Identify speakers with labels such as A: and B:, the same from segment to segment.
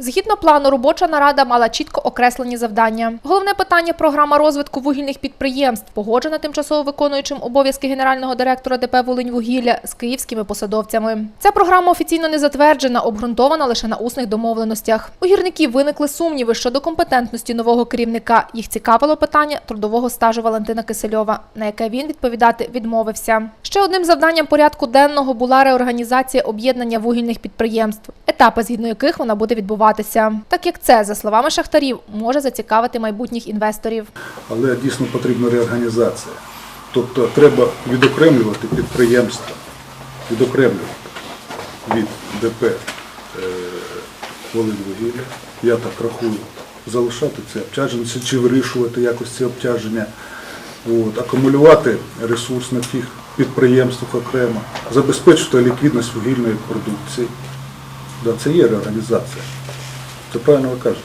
A: Згідно плану, робоча нарада мала чітко окреслені завдання. Головне питання програма розвитку вугільних підприємств, погоджена тимчасово виконуючим обов'язки генерального директора ДП «Волиньвугілля» з київськими посадовцями. Ця програма офіційно не затверджена, обґрунтована лише на усних домовленостях. У гірників виникли сумніви щодо компетентності нового керівника. Їх цікавило питання трудового стажу Валентина Кисельова, на яке він відповідати відмовився. Ще одним завданням порядку денного була реорганізація об'єднання вугільних підприємств, етапи згідно яких вона буде відбуватися. Так як це, за словами шахтарів, може зацікавити майбутніх інвесторів.
B: але дійсно потрібна реорганізація. Тобто треба відокремлювати підприємства, відокремлювати від ДП е, «Волиньвугілля». Я так рахую, залишати це обтяження чи вирішувати якось ці обтяження, От, акумулювати ресурс на тих підприємствах окремо, забезпечити ліквідність вугільної продукції. Да, це є реорганізація. Це правильно ви кажете.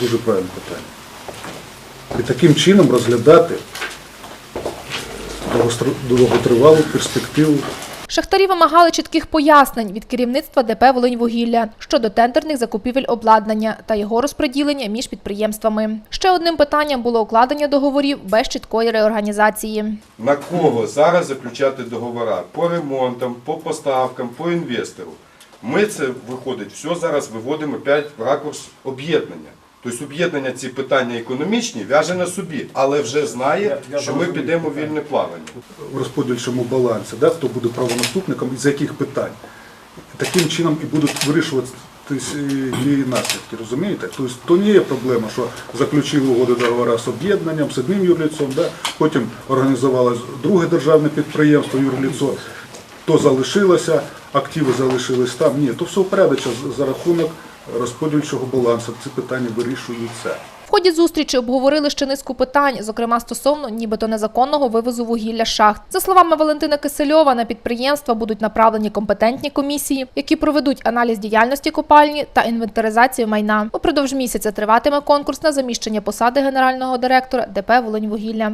B: Дуже правильне питання. І таким чином розглядати довготривалу перспективу
A: Шахтарі вимагали чітких пояснень від керівництва ДП «Волиньвугілля» щодо тендерних закупівель обладнання та його розподілення між підприємствами. Ще одним питанням було укладення договорів без чіткої реорганізації.
C: На кого зараз заключати договори? По ремонтам, по поставкам, по інвестору. Ми це виходить, все зараз виводимо опять в ракурс об'єднання. Тобто об'єднання ці питання економічні в'яже на собі, але вже знає, що ми підемо в вільне плавання.
B: в розподільчому балансі, да, хто буде правонаступником і з яких питань. Таким чином і будуть вирішувати її наслідки, розумієте? Тобто то не є проблема, що заключили угоди договори з об'єднанням, з одним юрліцом, да, потім організувалось друге державне підприємство, юрліцо, то залишилося, активи залишились там. Ні, то все впорядочено за рахунок розподільчого балансу. Ці питання вирішуються.
A: В ході зустрічі обговорили ще низку питань, зокрема стосовно нібито незаконного вивозу вугілля шахт. За словами Валентина Кисельова, на підприємства будуть направлені компетентні комісії, які проведуть аналіз діяльності копальні та інвентаризацію майна. Упродовж місяця триватиме конкурс на заміщення посади генерального директора ДП «Волиньвугілля».